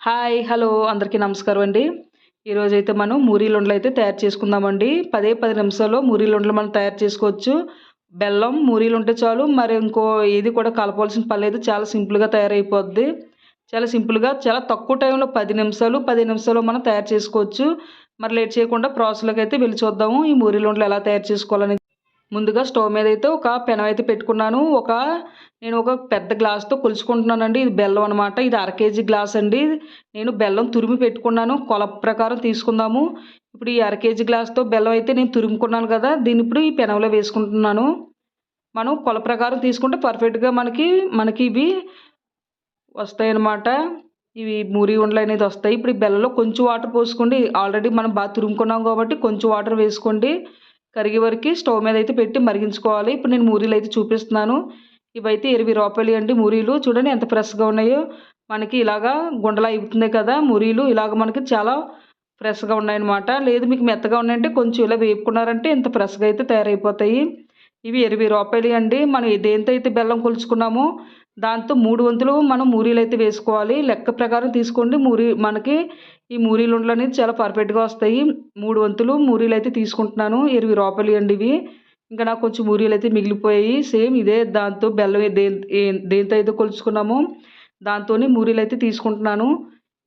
Hi hello అందరికీ నమస్కారం అండి. ఈరోజు అయితే మనం మూరీలుండలు అయితే తయారు చేసుకుందామండి. పదే పది నిమిషాల్లో మూరీలుండలు మనం తయారు చేసుకోవచ్చు. బెల్లం మూరీలు ఉంటే చాలు. మరి ఇంకో ఏది కూడా కలపవలసిన పని లేదు. చాలా సింపుల్గా తయారైపోద్ది. చాలా సింపుల్గా చాలా తక్కువ టైంలో పది నిమిషాలు పది నిమిషాలు మనం తయారు చేసుకోవచ్చు. మరి లేట్ చేయకుండా ప్రాసెస్లోకి అయితే వెళ్ళి చూద్దాము. ఈ మూరీలుండలు ఎలా తయారు చేసుకోవాలని ముందుగా స్టవ్ మీద అయితే ఒక పెనం అయితే పెట్టుకున్నాను. ఒక నేను ఒక పెద్ద గ్లాస్తో కొలుచుకుంటున్నానండి. ఇది బెల్లం అనమాట ఇది అర కేజీ గ్లాస్ అండి. నేను బెల్లం తురిమి పెట్టుకున్నాను. కొల ప్రకారం తీసుకుందాము. ఇప్పుడు ఈ అర కేజీ గ్లాస్తో బెల్లం అయితే నేను తురుముకున్నాను కదా దీన్ని ఇప్పుడు ఈ పెనంలో వేసుకుంటున్నాను. మనం కొల ప్రకారం తీసుకుంటే పర్ఫెక్ట్గా మనకి మనకి ఇవి వస్తాయి అన్నమాట. ఇవి మూరి ఉండలు అనేది వస్తాయి. ఇప్పుడు ఈ బెల్లంలో కొంచెం వాటర్ పోసుకోండి. ఆల్రెడీ మనం బాగా తురుముకున్నాం కాబట్టి కొంచెం వాటర్ వేసుకోండి. కరిగే వరకు స్టవ్ మీద అయితే పెట్టి మరిగించుకోవాలి. ఇప్పుడు నేను మూరీలు అయితే చూపిస్తున్నాను. ఇవైతే ఇరవై రూపాయలు అండి మూరీలు. చూడండి ఎంత ఫ్రెష్గా ఉన్నాయో. మనకి ఇలాగా గుండలా అయిపోతుంది కదా మూరీలు. ఇలాగ మనకి చాలా ఫ్రెష్గా ఉన్నాయన్నమాట. లేదు మీకు మెత్తగా ఉన్నాయంటే కొంచెం ఇలా వేపుకున్నారంటే ఇంత ఫ్రెష్గా అయితే తయారైపోతాయి. ఇవి ఇరవై రూపాయలు అండి. మనం దేంతో అయితే బెల్లం కొలుచుకున్నామో దాంతో మూడు వంతులు మనం మూరీలు అయితే వేసుకోవాలి. లెక్క ప్రకారం తీసుకోండి. మూరీ మనకి ఈ మూరీలు ఉండలు అనేది చాలా పర్ఫెక్ట్గా వస్తాయి. మూడు వంతులు మూరీలు అయితే తీసుకుంటున్నాను. ఇరవై రూపాయలు అండి ఇవి. ఇంకా నాకు కొంచెం మూరీలు అయితే మిగిలిపోయాయి. సేమ్ ఇదే దాంతో బెల్లం దే దేంతో అయితే కొలుచుకున్నామో దాంతోనే మూరీలు అయితే తీసుకుంటున్నాను.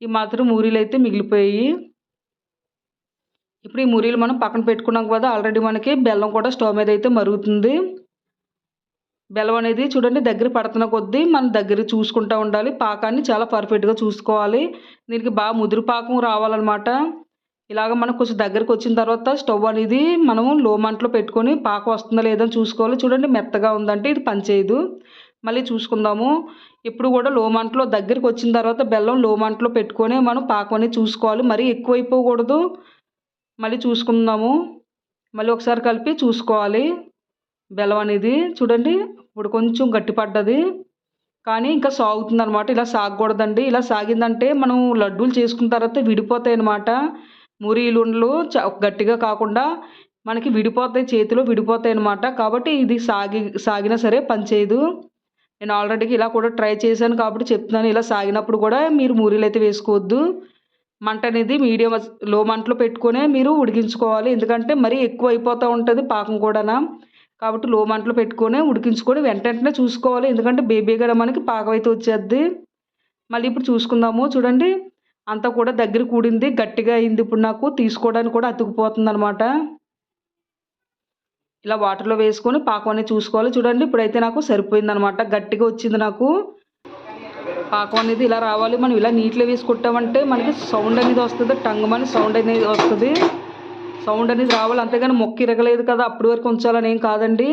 ఈ మాత్రం మూరీలు అయితే మిగిలిపోయాయి. ఇప్పుడు ఈ మూరీలు మనం పక్కన పెట్టుకున్నాం కదా ఆల్రెడీ మనకి బెల్లం కూడా స్టవ్ మీద అయితే మరుగుతుంది. బెల్లం అనేది చూడండి దగ్గర పడుతున్న కొద్దీ మనం దగ్గర చూసుకుంటూ ఉండాలి. పాకాన్ని చాలా పర్ఫెక్ట్గా చూసుకోవాలి. దీనికి బాగా ముదురు పాకం రావాలన్నమాట. ఇలాగ మనం కొంచెం దగ్గరకు వచ్చిన తర్వాత స్టవ్ అనేది మనము లో మంటలో పెట్టుకొని పాకం వస్తుందా లేదని చూసుకోవాలి. చూడండి మెత్తగా ఉందంటే ఇది పనిచేయదు మళ్ళీ చూసుకుందాము. ఇప్పుడు కూడా లో మంటలో దగ్గరికి వచ్చిన తర్వాత బెల్లం లో మంటలో పెట్టుకొని మనం పాకం అనేది చూసుకోవాలి. మరీ ఎక్కువ అయిపోకూడదు. మళ్ళీ చూసుకుందాము. మళ్ళీ ఒకసారి కలిపి చూసుకోవాలి. బెల్లం అనేది చూడండి ఇప్పుడు కొంచెం గట్టిపడ్డది. కానీ ఇంకా సాగుతుంది అనమాట ఇలా సాగకూడదండి. ఇలా సాగిందంటే మనం లడ్డూలు చేసుకున్న తర్వాత విడిపోతాయి అనమాట మురీలుండలు గట్టిగా కాకుండా మనకి విడిపోతాయి చేతిలో విడిపోతాయి అనమాట కాబట్టి ఇది సాగి సాగినా సరే పనిచేయదు నేను ఆల్రెడీ ఇలా కూడా ట్రై చేశాను కాబట్టి చెప్తున్నాను. ఇలా సాగినప్పుడు కూడా మీరు మూరీలు అయితే వేసుకోవద్దు. మంట అనేది మీడియం లో మంటలో పెట్టుకునే మీరు ఉడికించుకోవాలి. ఎందుకంటే మరీ ఎక్కువ అయిపోతూ ఉంటుంది పాకం కూడా కాబట్టి లో మంటలో పెట్టుకొని ఉడికించుకొని వెంట వెంటనే చూసుకోవాలి. ఎందుకంటే బేబీగా మనకి పాకం అయితే వచ్చేద్ది. మళ్ళీ ఇప్పుడు చూసుకుందాము. చూడండి. అంతా కూడా దగ్గర కూడింది గట్టిగా అయింది. ఇప్పుడు నాకు తీసుకోవడానికి కూడా అతుకుపోతుంది అనమాట ఇలా వాటర్లో వేసుకొని పాకం అనేది చూసుకోవాలి. చూడండి ఇప్పుడైతే నాకు సరిపోయింది అనమాట గట్టిగా వచ్చింది నాకు. పాకం అనేది ఇలా రావాలి. మనం ఇలా నీటిలో వేసి కొట్టామంటే మనకి సౌండ్ అనేది వస్తుంది టంగ్ మని సౌండ్ అనేది వస్తుంది. సౌండ్ అనేది రావాలి. అంతేగాని మొక్క ఇరగలేదు కదా అప్పటి వరకు ఉంచాలని ఏం కాదండి.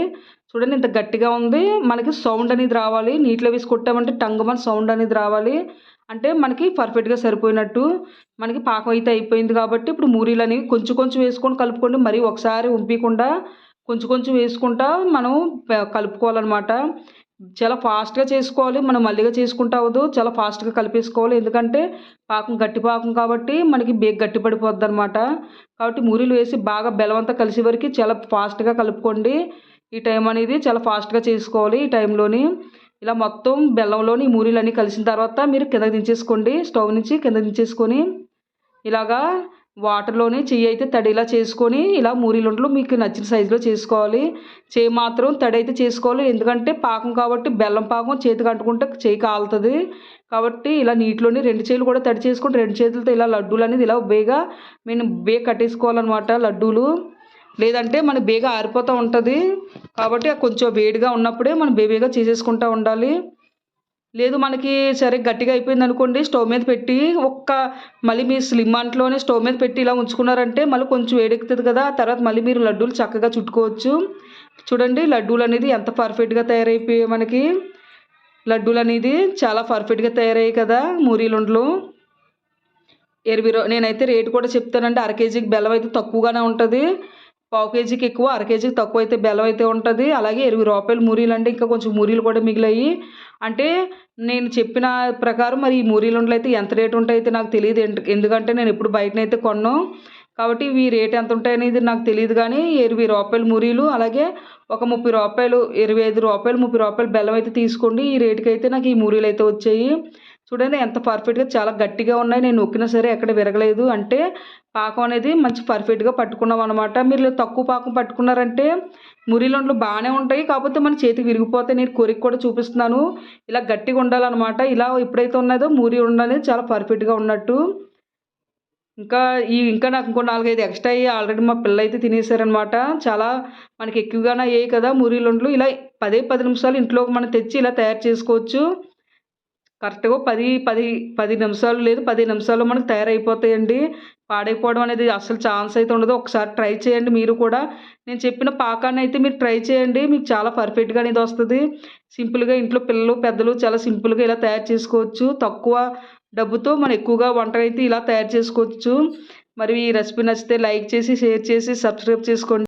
చూడండి ఇంత గట్టిగా ఉంది. మనకి సౌండ్ అనేది రావాలి. నీటిలో వేసి కొట్టామంటే మన సౌండ్ అనేది రావాలి. అంటే మనకి పర్ఫెక్ట్గా సరిపోయినట్టు మనకి పాకం అయితే అయిపోయింది కాబట్టి ఇప్పుడు మూరీలు అనేవి కొంచెం కొంచెం వేసుకొని కలుపుకోండి. మరి ఒకసారి ఉంపకుండా కొంచెం కొంచెం వేసుకుంటా మనం కలుపుకోవాలన్నమాట. చాలా ఫాస్ట్గా చేసుకోవాలి. మనం మళ్ళీగా చేసుకుంటా అవ్వదు. చాలా ఫాస్ట్గా కలిపేసుకోవాలి. ఎందుకంటే పాకం గట్టి పాకం కాబట్టి మనకి బేగ్ గట్టి పడిపోద్ది అనమాట కాబట్టి మూరీలు వేసి బాగా బెలవంతా కలిసే వరకు చాలా ఫాస్ట్గా కలుపుకోండి. ఈ టైం అనేది చాలా ఫాస్ట్గా చేసుకోవాలి ఈ టైంలోని ఇలా మొత్తం బెల్లంలోని మూరీలన్నీ మూరీలు అన్నీ కలిసిన తర్వాత మీరు కింద దించేసుకోండి. స్టవ్ నుంచి కింద దించేసుకొని ఇలాగా వాటర్లోనే చెయ్యి అయితే తడిలా చేసుకొని ఇలా మూరీలుండలు మీకు నచ్చిన సైజులో చేసుకోవాలి. చేయి మాత్రం తడి అయితే చేసుకోవాలి. ఎందుకంటే పాకం కాబట్టి బెల్లం పాకం చేతికి అంటుకుంటే చేయి కాలుతుంది. కాబట్టి ఇలా నీటిలోని రెండు చేతులు కూడా తడి చేసుకుంటే రెండు చేతులతో ఇలా లడ్డూలు అనేది ఇలా బేగా మేము బే కట్టేసుకోవాలన్నమాట లడ్డూలు. లేదంటే మన బేగా ఆరిపోతూ ఉంటుంది. కాబట్టి కొంచెం వేడిగా ఉన్నప్పుడే మనం బేబీగా చేసేసుకుంటూ ఉండాలి. లేదు మనకి సరే గట్టిగా అయిపోయింది అనుకోండి స్టవ్ మీద పెట్టి ఒక్క మళ్ళీ మీ స్లిమ్ అంట్లోనే స్టవ్ మీద పెట్టి ఇలా ఉంచుకున్నారంటే మళ్ళీ కొంచెం వేడెక్కుతుంది కదా తర్వాత మళ్ళీ మీరు లడ్డూలు చక్కగా చుట్టుకోవచ్చు. చూడండి లడ్డూలు అనేది ఎంత పర్ఫెక్ట్గా తయారైపోయాయి మనకి. లడ్డూలు అనేది చాలా పర్ఫెక్ట్గా తయారయ్యాయి కదా మూరీలుండలు. ఇరవై నేనైతే రేటు కూడా చెప్తానంటే అర కేజీకి బెల్లం అయితే తక్కువగానే ఉంటుంది. పావు కేజీకి ఎక్కువ అర కేజీకి తక్కువ అయితే బెల్లం అయితే ఉంటుంది. అలాగే ఇరవై రూపాయలు మురీలు అంటే ఇంకా కొంచెం మురీలు కూడా మిగిలాయి. అంటే నేను చెప్పిన ప్రకారం మరి ఈ మురీలు ఉండలు అయితే ఎంత రేటు ఉంటాయి నాకు తెలియదు. ఎందుకంటే నేను ఎప్పుడు బయటనైతే కొన్నాను కాబట్టి ఇవి రేట్ ఎంత ఉంటాయనేది నాకు తెలియదు కానీ ఇరవై రూపాయలు మురీలు అలాగే ఒక ముప్పై రూపాయలు ఇరవై ఐదు రూపాయలు ముప్పై రూపాయలు బెల్లం అయితే తీసుకోండి. ఈ రేటుకి అయితే నాకు ఈ మురీలు అయితే వచ్చాయి. చూడండి ఎంత పర్ఫెక్ట్గా చాలా గట్టిగా ఉన్నాయి. నేను నొక్కినా సరే ఎక్కడ విరగలేదు. అంటే పాకం అనేది మంచి పర్ఫెక్ట్గా పట్టుకున్నాం అనమాట మీరు తక్కువ పాకం పట్టుకున్నారంటే మురిలోండ్లు బాగానే ఉంటాయి. కాకపోతే మన చేతికి విరిగిపోతే నేను కొరికి కూడా చూపిస్తున్నాను. ఇలా గట్టిగా ఉండాలన్నమాట. ఇలా ఎప్పుడైతే ఉన్నదో మురి ఉండాలి చాలా పర్ఫెక్ట్గా ఉన్నట్టు. ఇంకా ఈ ఇంకా నాకు ఇంకో నాలుగైదు ఎక్స్ట్రా అయ్యి ఆల్రెడీ మా పిల్ల అయితే తినేసారనమాట చాలా మనకి ఎక్కువగానే అయ్యాయి కదా మురిలుండ్లు ఇలా పదే పది నిమిషాలు ఇంట్లో మనం తెచ్చి ఇలా తయారు చేసుకోవచ్చు. కరెక్ట్గా పది పది పది నిమిషాలు లేదు పది నిమిషాలు మనకు తయారైపోతాయండి. పాడైపోవడం అనేది అసలు ఛాన్స్ అయితే ఉండదు. ఒకసారి ట్రై చేయండి మీరు కూడా. నేను చెప్పిన పాకాన్ని అయితే మీరు ట్రై చేయండి. మీకు చాలా పర్ఫెక్ట్గా అనేది వస్తుంది. సింపుల్గా ఇంట్లో పిల్లలు పెద్దలు చాలా సింపుల్గా ఇలా తయారు చేసుకోవచ్చు. తక్కువ డబ్బుతో మనం ఎక్కువగా వంట అయితే ఇలా తయారు చేసుకోవచ్చు. మరి ఈ రెసిపీ నచ్చితే లైక్ చేసి షేర్ చేసి సబ్స్క్రైబ్ చేసుకోండి.